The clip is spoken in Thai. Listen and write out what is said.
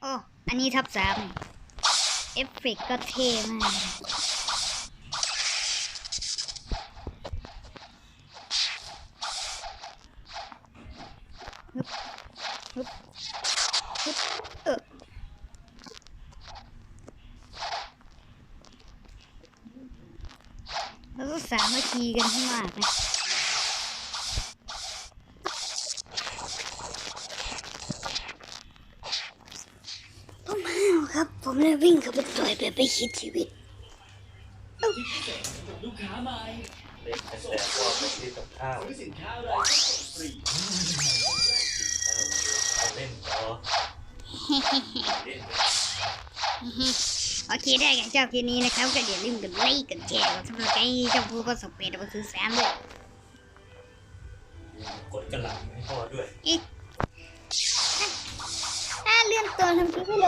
โอ้อันนี้ทับสามเอฟเฟกก็เท่มากฮึบฮึบฮึบเออแล้วก็สามัคคีกันให้มากนะ ผมห้าว ครับ ผมเลยวิ่งเข้าไปต่อยแบบไม่คิดชีวิตลูกค้าใหม่เล่นแต่ก็ไปซื้อกับข้าวซื้อสินค้าอะไรก็ส่งฟรีเอาเล่นต่อเล่นโอเคได้กันชอบคลิปนี้นะครับก็อย่าลืมกดไลค์กดแชร์กดซับสไครต์ช่องผู้ประสบเหตุบันทึกแสนด้วยกดกระหล่ำให้พ่อด้วยอีกถ้าเลื่อนตัวทำคลิปไม่ล